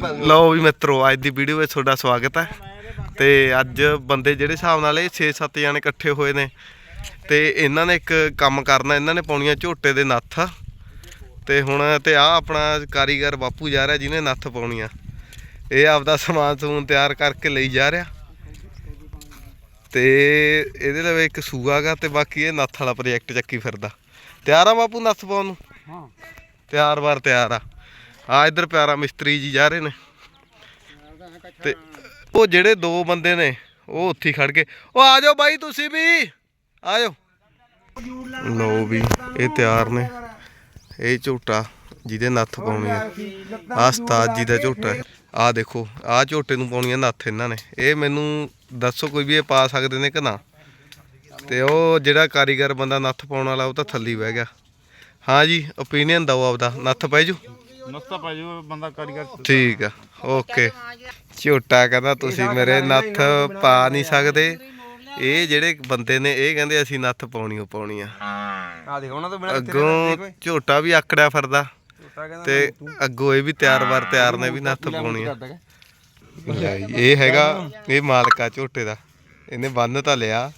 ਲਓ ਵੀ ਮਿੱਤਰੋ ਅੱਜ ਦੀ ਵੀਡੀਓ ਵਿੱਚ ਤੁਹਾਡਾ ਸਵਾਗਤ ਹੈ। ਤੇ ਅੱਜ ਬੰਦੇ ਜਿਹੜੇ ਹਿਸਾਬ ਨਾਲ ਇਹ 6-7 ਜਣੇ ਇਕੱਠੇ ਹੋਏ ਨੇ ਤੇ ਇਹਨਾਂ ਨੇ ਇੱਕ ਕੰਮ ਕਰਨਾ ਇਹਨਾਂ ਨੇ ਪਾਉਣੀਆਂ ਝੋਟੇ ਦੇ ਨੱਥ। ਤੇ ਹੁਣ ਤੇ ਆ ਆਪਣਾ ਕਾਰੀਗਰ ਬਾਪੂ ਜਾ ਰਿਹਾ ਜਿਹਨੇ ਨੱਥ ਪਾਉਣੀ ਆ ਇਹ ਆਪਦਾ ਸਮਾਨ ਸਮੂਨ ਤਿਆਰ ਕਰਕੇ ਲਈ ਜਾ ਰਿਹਾ। ਤੇ ਇਹਦੇ ਲਈ ਇੱਕ ਸੂਆ ਗਾ ਤੇ ਬਾਕੀ ਇਹ ਨੱਥ ਵਾਲਾ ਪ੍ਰੋਜੈਕਟ ਚੱਕੀ ਫਿਰਦਾ। ਤਿਆਰ ਆ ਬਾਪੂ ਨੱਥ ਪਾਉਣ ਨੂੰ? ਹਾਂ। ਤਿਆਰ ਵਾਰ ਤਿਆਰ ਆ। ਆ ਇੱਧਰ ਪਿਆਰਾ ਮਿਸਤਰੀ ਜੀ ਜਾ ਰਹੇ ਨੇ। ਤੇ ਉਹ ਜਿਹੜੇ ਦੋ ਬੰਦੇ ਨੇ, ਉਹ ਉੱਥੇ ਖੜ ਕੇ, ਉਹ ਆ ਜਾਓ ਬਾਈ ਤੁਸੀਂ ਵੀ, ਆ ਜਾਓ। ਲੋ ਵੀ, ਇਹ ਤਿਆਰ ਨੇ। ਇਹ ਝੋਟਾ ਜਿਹਦੇ ਨੱਥ ਪਾਉਣੀ ਆ। ਆ ਉਸਤਾਦ ਜੀ ਦਾ ਝੋਟਾ ਆ ਦੇਖੋ, ਆ ਝੋਟੇ ਨੂੰ ਪਾਉਣੀ ਆ ਨੱਥ ਇਹਨਾਂ ਨੇ। ਇਹ ਮੈਨੂੰ ਦੱਸੋ ਕੋਈ ਵੀ ਇਹ ਪਾ ਸਕਦੇ ਨੇ ਕਿ ਨਾ? ਤੇ ਉਹ ਜਿਹੜਾ ਕਾਰੀਗਰ ਬੰਦਾ ਨੱਥ ਪਾਉਣ ਵਾਲਾ, ਉਹ ਤਾਂ ਥੱਲੀ ਬਹਿ ਗਿਆ। ਹਾਂ ਜੀ ਓਪੀਨੀਅਨ ਦਿਓ ਆਪਦਾ। ਨੱਥ ਪੈ ਜੂ? ਨਸਤਾ ਪੈ ਜੂ ਬੰਦਾ ਕਾਰੀਗਰ ਠੀਕ ਆ ਓਕੇ ਝੋਟਾ ਕਹਿੰਦਾ ਤੁਸੀਂ ਮੇਰੇ ਨੱਥ ਪਾ ਨਹੀਂ ਸਕਦੇ ਇਹ ਜਿਹੜੇ ਬੰਦੇ ਨੇ ਇਹ ਕਹਿੰਦੇ ਅਸੀਂ ਨੱਥ ਪਾਉਣੀ ਓ ਪਾਉਣੀ ਆ ਆ ਦੇਖ ਉਹਨਾਂ ਤੋਂ ਬਿਨਾ ਅੱਗੋਂ ਝੋਟਾ ਵੀ ਆਕੜਿਆ ਫਿਰਦਾ ਤੇ ਅੱਗੋਂ ਇਹ ਵੀ ਤਿਆਰ ਵਾਰ ਤਿਆਰ ਨੇ ਵੀ ਨੱਥ ਪਾਉਣੀ ਆ ਇਹ ਹੈਗਾ ਇਹ ਮਾਲਕਾ ਝੋਟੇ ਦਾ ਇਹਨੇ ਬੰਨ ਤਾਂ ਲਿਆ